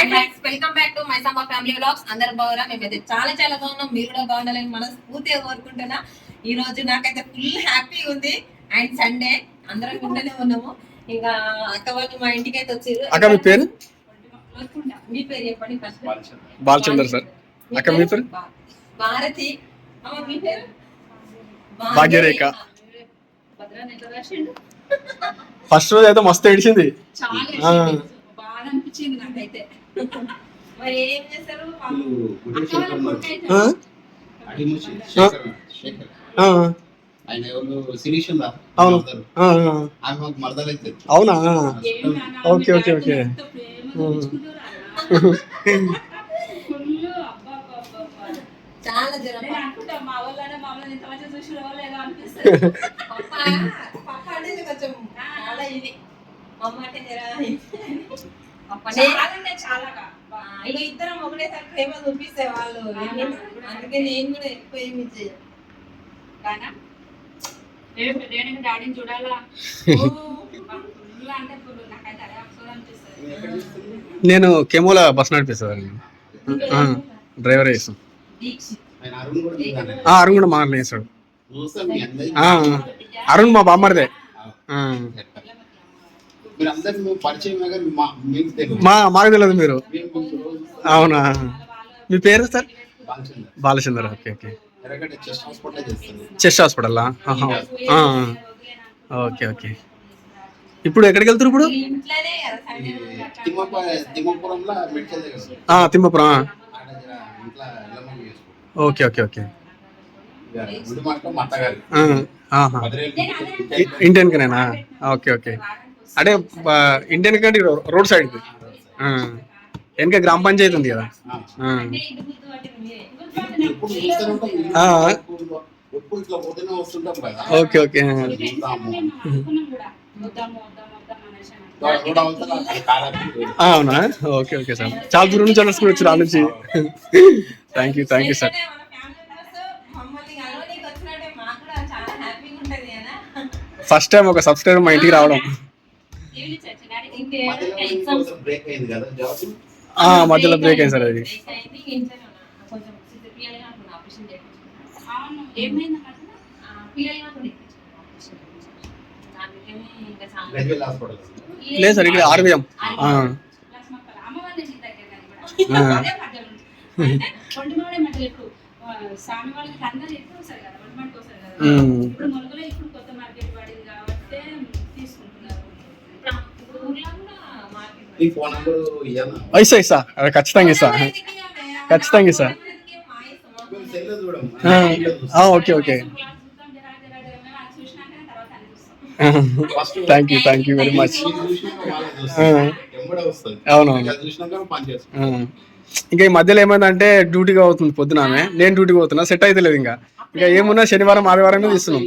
Hi friends welcome back to my సమ్మ family vlogs అందరు బాగురా మేమైతే చాలా చాలా బాగున్నాం. మీరు కూడా బాగుండాలని మనస్ఫూర్తిగా కోరుకుంటున్నా. ఈ రోజు నాకైతే ఫుల్ హ్యాపీగా ఉంది. అండ్ సండే అందరం ఇంట్లోనే ఉన్నాము. ఇంకా అక్క వాళ్ళు మా ఇంటికి అయితే వచ్చారు. అక్క మీ పేరు? మీ పేరు చెప్పండి ఫస్ట్ బాలచందర్. సార్. అక్క మీ పేరు? భారతి. అమ్మ మీ పేరు? భాగ్యరేఖ. ఫస్ట్ రోజు అయితే మస్తు ఏడిచింది. చాలా అనిపించింది నాకైతే. అవును. Okay, okay, okay. ఎంత. చాలా జనం నేను అనుకుంటా మా వాళ్ళనే మా వాళ్ళని ఇంత మంచిగా చూసిన వాళ్ళు ఏదో అనిపిస్తుంది పప్ప పప్ప అంటే కొంచెం చాలా ఇది. మమ్మ అంటే జరా పప్ప చాలా చాలాగా ఇక ఇద్దరం ఒకటేసారి ప్రేమ చూపిస్తే వాళ్ళు అందుకే నేను కూడా ఎక్కువ ఏమి చేయను రేపు నేను డాడీని చూడాలా? ఓ, ఫుల్ అంటే ఫుల్ నాకైతే అదే అప్సోడ్ అనిపిస్తుంది. నేను కెమోలా బస్ నడిపిస్తాను డ్రైవర్ చేస్తాం. దీక్షిత్ ఆయన అరుణ్ కూడా. ఆ, అరుణ్ మీ బామ్మర్దే. మీరు అందరు మేము పరిచయం కానీ మా మీకు తెలియదు మీరు. అవునా? మీ పేరు sir? Balachandra. Okay okay. Chest hospital okay okay. ఇప్పుడు ఎక్కడికి వెళ్తారు ఇప్పుడు? Timmapuram okay okay okay. ఇక గుడి మాట మా అత్తగారు ఆ, ఆహా. పదిరేళ్ళు ఇ- ఇండియన్ కనేనా ఓకే ఓకే. అంటే ఇండియన్ కంటే రోడ్ సైడ్. వెనక గ్రామ పంచాయతీ ఉంది కదా. Okay okay. అవునా? Okay okay sir. చాలా దూరం నుంచి నడుచుకుని వచ్చారు ఆ నుంచి. Thank you thank you sir first time ఒక సబ్స్క్రైబర్ మా ఇంటికి రావడం. మధ్యలో బ్రేక్ అయింది కదా జాబ్? ఆ, మధ్యలో బ్రేక్ అయింది సార్ అది. లేదు. సార్ ఇక్కడ ఆర్వీఎం. ఆ, ప్లస్ మా అమ్మ వాళ్ళ ఇంటి దగ్గర కానీ కూడా అదే మధ్యలో నుంచి. అంటే కొండమాడే మధ్యలో ఇప్పుడు ఆ, స్వామి వాళ్ళకి అందరూ ఎక్కువ కదా. ఇప్పుడు మొలకలో ఇప్పుడు కొత్త ఈ ఫోన్ నెంబర్ ఇస్తా ఇస్తా. అదే ఖచ్చితంగా ఇస్తా. ఖచ్చితంగా ఇస్తా. Okay okay. Thank you thank you very much అవునవును. ఇక ఈ మధ్యలో ఏమైందంటే డ్యూటీగా అవుతుంది పొద్దున ఆమె. నేను డ్యూటీకి పోతున్నా. సెట్ అయితే లేదు ఇంకా. ఇంకా ఏమున్నా శనివారం ఆదివారం మీద ఇస్తున్నాం.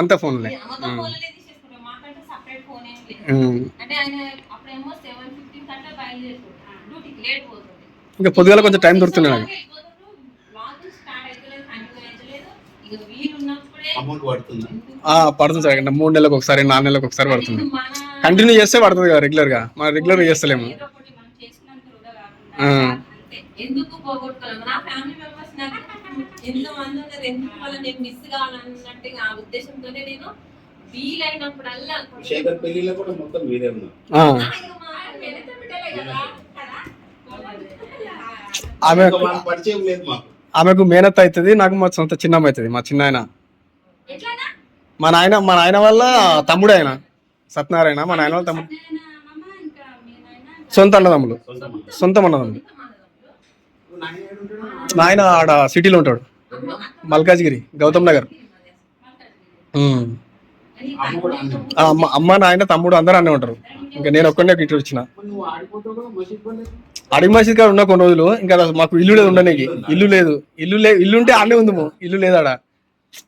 అంత ఫోన్లే. అంటే ఆయన అప్పుడేమో సెవెన్ ఫిఫ్టీన్ కంటే బయలుదేరుకుంటాం డ్యూటీకి లేట్ పోతుంది. ఇంకా పొద్దుగాల కొంచెం టైం దొరుకుతుంది పడుతుందా? సార్. అంటే మూడు నెలలకు ఒకసారి నాలుగు నెలలకు ఒకసారి పడుతుంది. కంటిన్యూ చేస్తే పడుతుంది కదా రెగ్యులర్గా. మనం రెగ్యులర్గా చేస్తలేము. ఎందుకు పోగొట్టుకోలేము? నా ఫ్యామిలీ మెంబర్స్ నాకు ఎంత మంది ఉన్నారు. ఎందుకు నేను మిస్ కావాలన్నట్టు ఆ ఉద్దేశంతోనే నేను వీలైనప్పుడల్లా శేఖర్ పెళ్ళిలో కూడా మొత్తం మీరే ఉన్నారు? ఆమె పరిచయం లేదు మాకు. ఆమెకు మేనత్ అవుతుంది నాకు మా సొంత చిన్నమ్మ అవుతుంది మా చిన్న ఆయన మా నాయన మా నాయన వల్ల తమ్ముడు ఆయన సత్యనారాయణ మా నాయన వాళ్ళ తమ్ముడు. సొంత అన్నదమ్ములు. సొంత సొంత అన్నదమ్ములు. నాయన ఆడ సిటీలో ఉంటాడు. మల్కాజ్గిరి గౌతమ్ నగర్. అమ్మ అన్నే. నాయన తమ్ముడు అందరూ అన్నీ ఉంటారు. ఇంకా నేను ఒక్కడే ఇటు వచ్చిన. అడిగి మసీద్ కాడ ఉన్న కొన్ని రోజులు ఇంకా మాకు ఇల్లు లేదు ఉండడానికి. ఇల్లు లేదు. ఇల్లు లే ఇల్లు ఉంటే ఆడనే ఉంది. ఇల్లు లేదు ఆడ.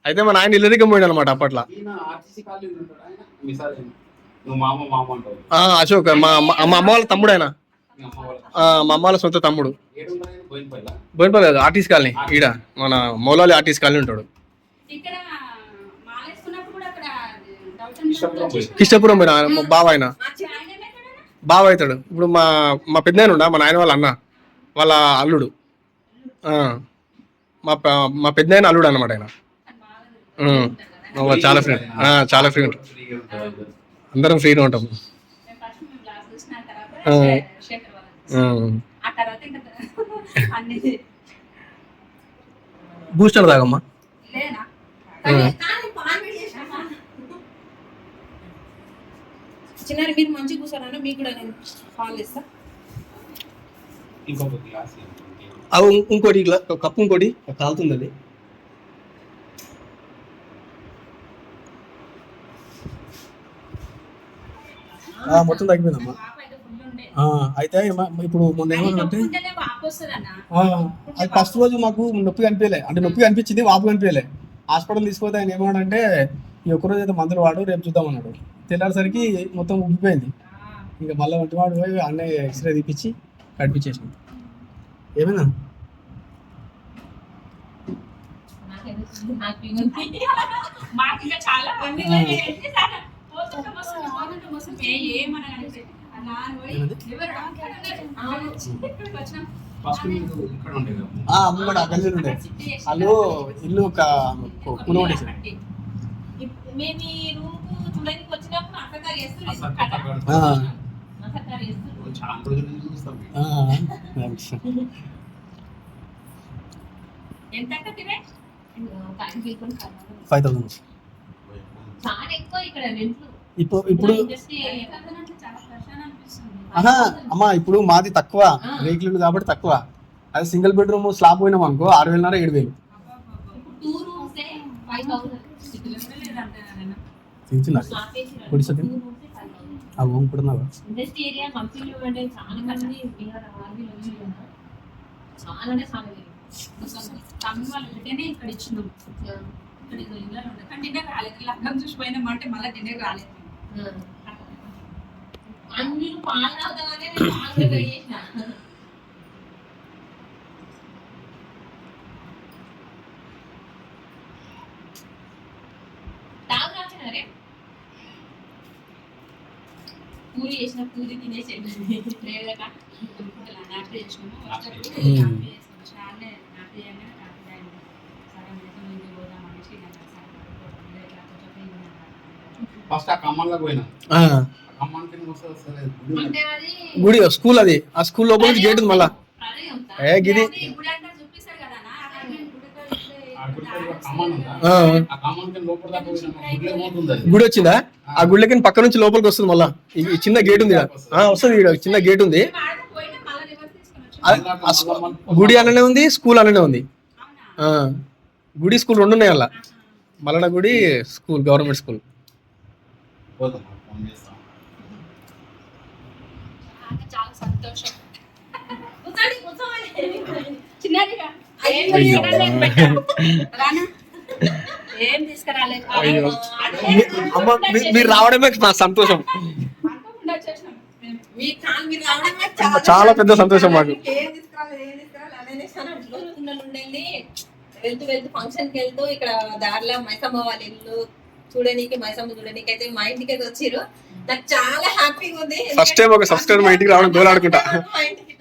అయితే మా నాయన ఇల్లు దగ్గర పోయాడు అనమాట అప్పట్లో అశోక్ మా అమ్మ మా అమ్మ వాళ్ళ తమ్ముడు ఆయన. మీ అమ్మ వాళ్ళ సొంత తమ్ముడు. బోయినపల్లి బోయినపల్లి కాదు ఆర్టీస్ కాలనీ. ఈడ మన మౌలాలి ఆర్టీస్ కాలనీ ఉంటాడు ఇక్కడ మాలేసుకున్నప్పుడు కూడా అక్కడ గౌతమ్ ఇష్టపురం పోయి కిష్టపురం పోయిన? ఆయన, మా బావ ఆయన? బావ అవుతాడు ఇప్పుడు మా మా పెద్ద ఉండా? మా నాయన వాళ్ళ అన్న. వాళ్ళ అల్లుడు. ఆ, మా ప- మా పెద్ద అల్లుడు అన్నమాట ఆయన. చాలా ఫ్రెండ్. చాలా ఫ్రెండ్. అందరం ఫ్రీగా ఉంటాం. మేము ఫస్ట్ మేము క్లాస్ చూసిన తర్వాత ఆ. శేఖర్ వాళ్ళని ఉమ్. ఆ తర్వాత ఇంకా అన్ని బూస్టర్ తాగమ్మా లేనా చిన్నారి మీరు మంచిగా కూర్చోరన్నా మీకు కూడా నేను కాల్ ఇస్తా ఇంకొక గ్లాస్ అవి ఇం- ఇంకోటి గ్లా- కప్పు ఇంకోటి కాలుతుంది అది ఆ, మొత్తం తగ్గిపోయిందమ్మా. అయితే ఫుల్ ఉండే ఆ, అయితే ఏమ- ఇప్పుడు మొన్న ఏమన్నంటే ఆ, అది ఫస్ట్ రోజు మాకు నొప్పి కనిపించలే. అంటే నొప్పి కనిపించింది వాపు కనిపించలే. హాస్పిటల్ తీసుకుపోతే ఆయన ఏమన్నాడంటే ఈ ఒక్క రోజు అయితే మందులు వాడు రేపు చూద్దాం అన్నాడు. తెల్లారేసరికి మొత్తం ఉబ్బిపోయింది ఇంకా మళ్ళీ వంటి వాడు పోయి అన్నయ్య ఎక్స్రే తీపిచ్చి కనిపించేసాం ఏమైనా మాకు ఇంకా చాలా మంది పోతుంటే వస్తుంది పోతుంటే వస్తుంది ఏ ఏమన్నా కనిపిస్తే అలా అని పోయి ఎవరు ఇక్కడికి వచ్చినాం ఇక్కడ ఉండే కదా ఆ, అమ్మ కూడా అక్కడి ఉండే వాళ్ళు ఇల్లు ఒక కూల ఫైవ్ థౌసండ్ ఇప్పుడు ఇప్పుడు అమ్మా ఇప్పుడు మాది తక్కువ. రేకులు కాబట్టి తక్కువ. అదే సింగిల్ బెడ్రూమ్ స్లాబ్ పోయినాం అనుకో ఆరు వేలన్నర ఏడు వేలు. పొడి సత్యం? ఆ ఓం కూడా ఉన్నావా? ఇండస్ట్రీ ఏరియా కంపెనీ అంటే చాలా మంది బీహార్ ఆర్మీలో వచ్చి ఉన్నారు. చాలా అంటే చాలా లేదు. తమిళ వాళ్ళు ఉంటేనే ఇక్కడ ఇచ్చినాం. ఇక్కడ కానీ డిన్నర్ రాలేదు. లగ్గం చూసిపోయినాం అంటే మళ్ళీ డిన్నర్ రాలేదు. అన్ని పాలు కూడా వేడి చేసిన. తాగు రాసినారే? పూరి చేసిన పూరి తినేసి లేదట ఇలా నాటు చేసినాము. వచ్చేటప్పుడు. నాటు చేసినాము. చాలే నాటు చేయగానే పోదాం అనేసి. ఫస్ట్ ఆ పోయినా? గుడి స్కూల్ అది. ఆ స్కూల్ లోపల గేట్ ఉంది మళ్ళా. ఏ గిది? గుడి వచ్చిందా? ఆ గుడికి పక్క నుంచి లోపలికి వస్తుంది మళ్ళా. ఈ చిన్న గేట్ ఉంది వస్తుంది ఈడ చిన్న గేట్ ఉంది. గుడి అలానే ఉంది స్కూల్ అలానే ఉంది. గుడి స్కూల్ రెండు ఉన్నాయి అలా. మల్లన గుడి స్కూల్ గవర్నమెంట్ స్కూల్. చిన్నదిగా. అమ్మ మీరు రావడమే నా సంతోషం. మీ రావడమే చాలా పెద్ద సంతోషం. మాకు. వెళ్తూ వెళ్తూ ఫంక్షన్కి వెళ్తూ ఇక్కడ దారిలో మైసమ్మ వాళ్ళ ఇల్లు చూడనీకి మైసమ్మ చూడనీకి అయితే మా ఇంటికి అయితే వచ్చిర్రు నాకు చాలా హ్యాపీగా ఉంది. First time ఒక subscriber మా ఇంటికి రావడం గోలాడుకుంటా. మా ఇంటికి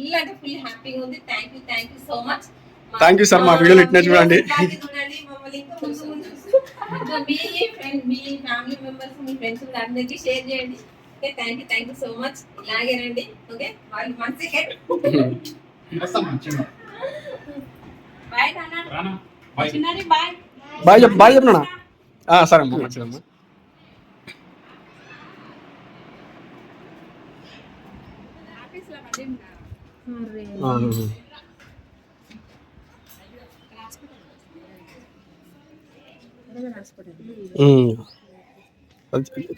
ఫుల్ అంటే ఫుల్ హ్యాపీగా ఉంది. Thank you thank you so much Thank you, sir. మా వీడియోలు ఇట్నే చూడండి. చూడండి మమ్మల్ని ఇంకా ముందు ముందు ఇంకా మీ ఫ్రెండ్ మీ ఫ్యామిలీ మెంబర్స్ మీ ఫ్రెండ్స్ అందరికీ షేర్ చేయండి. Okay thank you thank you so much ఇలాగేనండి okay వాళ్ళు వన్ సెకండ్ బాయ్ నాన్న. రానా? బాయ్ బాయ్ బాయ్ చెప్పు బాయ్ చెప్పినా సరే అమ్మా మంచిదమ్మా ఆఫీస్లో మళ్ళీ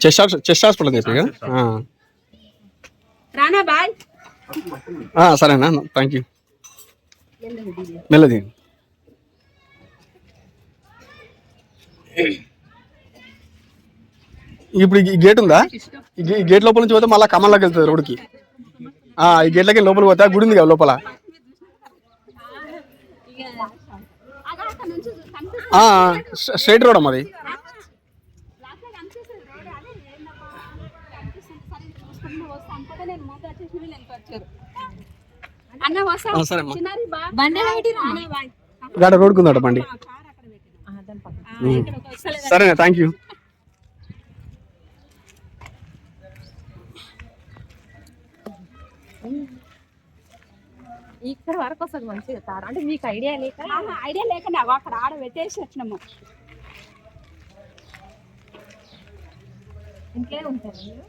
చెస్ట్ హాస్పిటల్ చెస్ట్ హాస్పిటల్ చెప్పి కదా? ఆ. రానా బాయ్. ఆ, సరేనా థ్యాంక్ యూ మెల్లది. ఇప్పుడు ఈ గేట్ ఉందా? ఈ గేట్ లోపల నుంచి పోతే మళ్ళీ కమల్లోకి వెళ్తుంది రోడ్డుకి. ఆ, ఈ గేట్లకి లోపల పోతే ఆ గుడి ఉంది కదా లోపల. స్ట్రైట్ రోడ్ అమ్మది సరే గాడ బండి. సరేనా థ్యాంక్ యూ ఇక్కడ వరకు వస్తుంది మంచిగా తార అంటే మీకు ఐడియా లేక ఐడియా లేక నాకు అక్కడ ఆడ పెట్టేసి వచ్చినాము. ఇంట్లో ఉంటారు మీరు?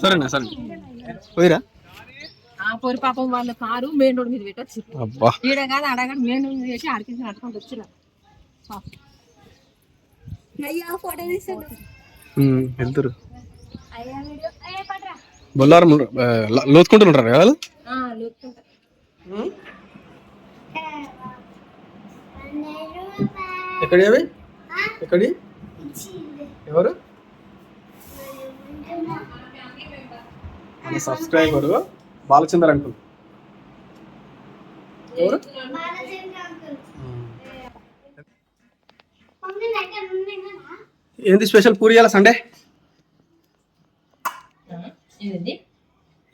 సరేనా సరే పోయిరా? ఆ పొరి పాపం వాళ్ళ కారు మెయిన్ రోడ్ మీద పెట్టొచ్చు. అబ్బా. ఈడ కాదు కాదు మెయిన్ రోడ్ మీద పెట్టి ఆడికి నడుచుకుంటూ వచ్చిన అయ్యా ఫోటో తీసాడు ఉమ్, వెళ్తురు అయ్యా వీడియో అయ్యా పడరా బొల్లారం లోతుకుంటుంటారు కదా ఎక్కడి అవి ఎక్కడి? ఎవరు? మన సబ్స్క్రైబర్ బాలచందర్ అంకుల్. ఎవరు? ఏంటి స్పెషల్ పూరి ఇవాళ సండే?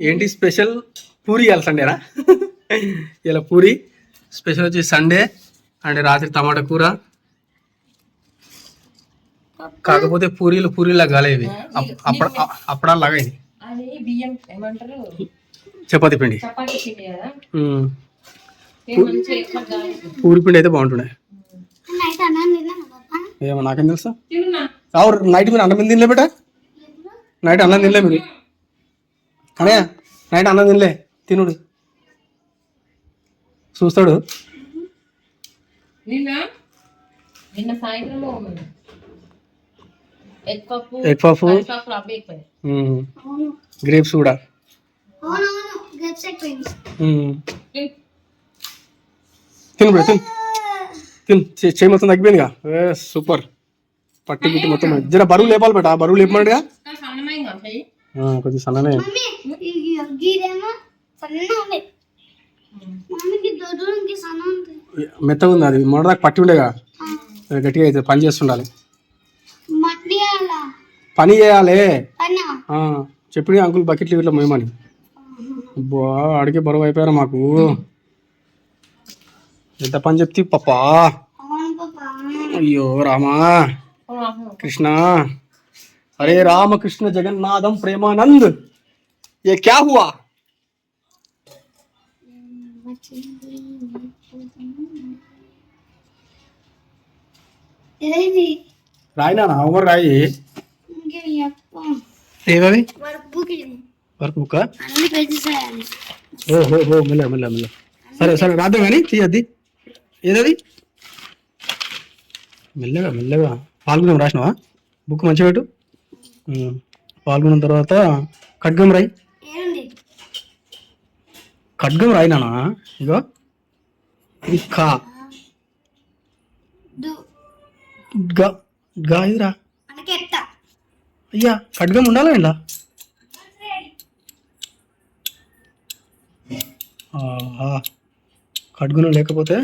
ఏంటి స్పెషల్ పూరి ఇవాళ సండేనా? ఇలా పూరి స్పెషల్ వచ్చి సండే అంటే రాత్రి టమాటా కూర. కాకపోతే పూరీలు పూరీలా కాలేవి అప్పుడు అప్పుడా లాగా ఇది బియ్యం ఏమంటారు? చపాతి పిండి. పూరి పిండి అయితే బాగుంటుండే. ఏమో నాకేం తెలుసా. తిన్నా. రావు నైట్ మీరు అన్నం తినలే బేట? నైట్ అన్నం తినలే మీరు. కానీ నైట్ అన్నం తినలే. తినుడు. చూస్తాడు. నిన్న? నిన్న సాయంత్రం ఎగ్ పఫ్ పచ్చి పప్పులు తిను బ్రో తిను. తిను. చే- చేయి మొత్తం తగ్గిపోయిందిగా. ఏ సూపర్. పట్టి గిట్టి మొత్తం జర బరువు లేపాలి బేట. బరువు ఆ, కొంచెం సన్ననే. మెత్తగా ఉంది అది. మొదటిదాకా పట్టి ఉండేగా. గట్టిగా అయితే పని చేస్తుండాలి. పని చేయాలి. చెప్పిన అంకుల్ బకెట్లు ఇట్లా మేమని అబ్బా అడిగే బరువు అయిపోయారు మాకు. ఎంత పని చెప్తే పప్పా? అయ్యో రామా కృష్ణ. అరే రామకృష్ణ జగన్నాథం ప్రేమానంద్. ఏ క్యా హువా? రాయినా హోంవర్క్ రాయి. ఏవవి వర్క్ బుక్ పెట్టేసేయాలి ఓ మెల్ల మెల్ల మెల్ల. సరే సరే రాద్దాం కానీ తీయద్ది. ఏదది? మెల్లగా మెల్లగా. పాల్గొనం రాసినావా? బుక్ మంచిగా పెట్టు. పాల్గొన్న తర్వాత ఖడ్గం రాయి. ఖడ్గం రాయి నానా ఇగో ఇది దు. గా గా ఇదిరా. అయ్యా ఖడ్గం ఉండాలా ఇలా ఆహా ఖడ్గం లేకపోతే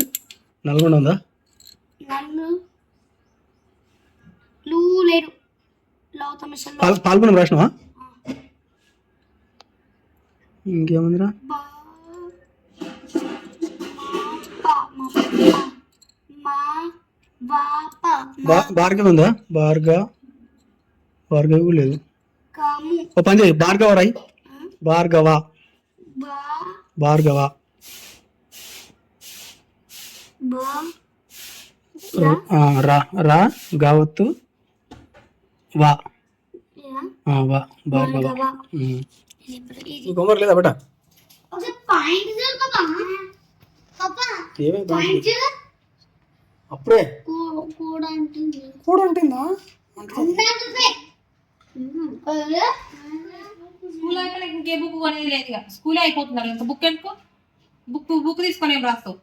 నల్గొండ ఉందా? పాల్ పాల్గొనం రాసినావా? ఇంకేముందిరా? భార్గవ్ ఉందా? భార్గ భార్గవ్ లేదు. ఓ పని చేయి. భార్గవ రాయి. భార్గవ. భార్గవ. రా రా. గావత్తు వా. వా భార్గవ. హోంవర్క్ లేదా బేట? అప్పుడే. కూ- కూడా అంటుంది స్కూల్ అయిపోయినాక ఇంకే బుక్ కొనేది లేదు ఇక. స్కూల్ అయిపోతున్నారు. ఇంకా బుక్ ఎందుకు? బుక్ బుక్ తీసుకొని ఏం రాస్తావు?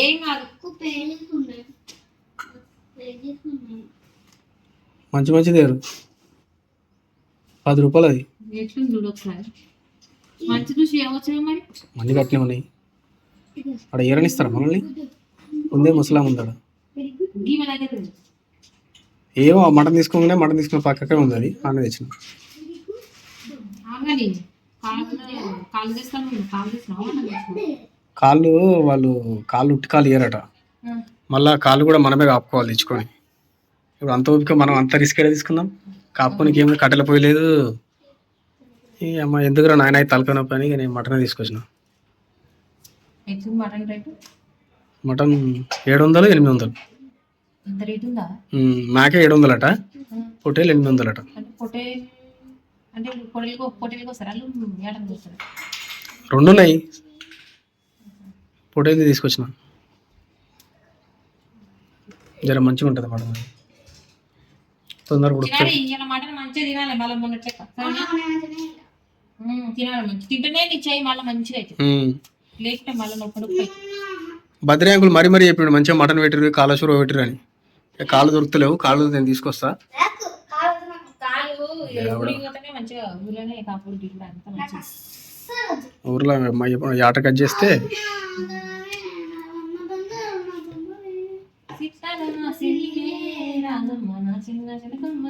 ఏం కాదు. మంచి మంచిది ఏరు పది రూపాయలు అది. నేర్చుకుని చూడు ఒకసారి. మంచి చూసి ఏమొచ్చు మరి? ఉన్నాయి. అక్కడ ఏరనిస్తారా మనల్ని? ఉందే ముసలాం ఉంది. ఏమో మటన్ తీసుకోగానే మటన్ తీసుకున్న పక్కకే ఉంది అది అన్న తెచ్చిన. కాళ్ళు వాళ్ళు కాళ్ళు ఉట్టి కాళ్ళు ఇయ్యరట. మళ్ళా కాళ్ళు కూడా మనమే కాపుకోవాలి తెచ్చుకొని. ఇప్పుడు అంత ఓపిక మనం అంత రిస్క్ ఏడా తీసుకుందాం? కాపుకోనికి ఏమి కట్టెల పోయలేదు ఈ అమ్మ ఎందుకురా నాయన అని ఇక నేను మటనే తీసుకొచ్చిన. మటన్ ఏడు వందలు ఎనిమిది వందలు. ఇంత రేటు ఉందా? ఉమ్, నాకే ఏడు వందలట పొట్టేలు ఎనిమిది వందలట అంటే రెండు ఉన్నాయి పొట్టేలు తీసుకొచ్చిన. జర మంచిగా ఉంటుంది అది. తొందరగా ఉడుకుతుంది మంచిగా తినాలి మళ్ళీ మొన్నట్లే తినాలి మంచి. తింటేనే నీ చేయి మళ్ళీ మంచిగా అవుతుంది ఉమ్. లేకుంటే మళ్ళీ నొప్పి నొప్పి. అవుతుంది బద్రి అంకుల్ మరీ మరీ చెప్పాడు మంచిగా మటన్ పెట్టిరు కాళేశ్వరం పెట్టిరు అని. కాళ్ళు దొరుకుతలేవు కాళ్ళు నేను తీసుకొస్తా. ఊర్లో యాట కట్ చేస్తే. చిన్న చిన్న